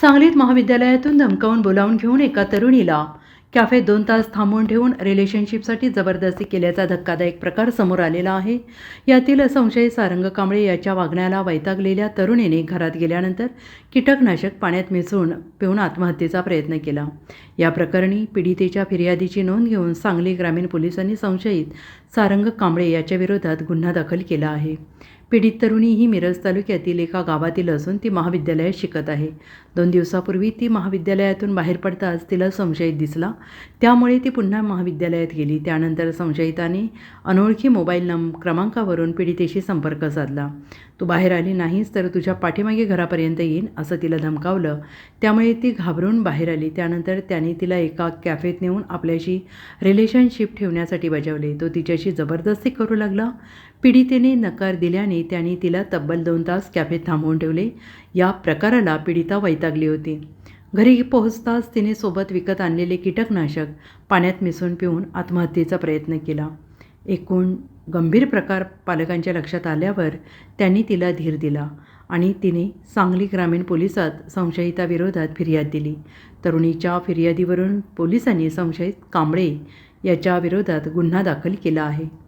सांगलीत महाविद्यालयातून धमकावून बोलावून घेऊन एका तरुणीला कॅफेत दोन तास थांबवून ठेवून रिलेशनशिपसाठी जबरदस्ती केल्याचा धक्कादायक प्रकार समोर आलेला आहे. यातील संशयित सारंग कांबळे याच्या वागण्याला वैतागलेल्या तरुणीने घरात गेल्यानंतर कीटकनाशक पाण्यात मिसळून पिऊन आत्महत्येचा प्रयत्न केला. या प्रकरणी पीडितेच्या फिर्यादीची नोंद घेऊन सांगली ग्रामीण पोलिसांनी संशयित सारंग कांबळे याच्या विरोधात गुन्हा दाखल केला आहे. पीडित तरुणी ही मिरज तालुक्यातील एका गावातील असून ती महाविद्यालयात शिकत आहे. दोन दिवसापूर्वी ती महाविद्यालयातून बाहेर पडताच तिला संशयित दिसला. त्यामुळे ती पुन्हा महाविद्यालयात गेली. त्यानंतर संशयिताने अनोळखी मोबाईल नम क्रमांकावरून पीडितेशी संपर्क साधला. तू बाहेर आली नाहीस तर तुझ्या पाठीमागे घरापर्यंत येईन असं तिला धमकावलं. त्यामुळे ती घाबरून बाहेर आली. त्यानंतर त्याने तिला एका कॅफेत नेऊन आपल्याशी रिलेशनशिप ठेवण्यासाठी बजावले. तो तिच्याशी जबरदस्ती करू लागला. पीडितेने नकार दिल्याने त्याने तिला तब्बल दोन तास कॅफेत थांबवून ठेवले. या प्रकाराला पीडिता वैतागली होती. घरी पोहोचताच तिने सोबत विकत आणलेले कीटकनाशक पाण्यात मिसळून पिऊन आत्महत्येचा प्रयत्न केला. एकूण गंभीर प्रकार पालकांच्या लक्षात आल्यावर त्यांनी तिला धीर दिला आणि तिने सांगली ग्रामीण पोलिसात संशयिताविरोधात फिर्याद दिली. तरुणीच्या फिर्यादीवरून पोलिसांनी संशयित कांबळे याच्या विरोधात गुन्हा दाखल केला आहे.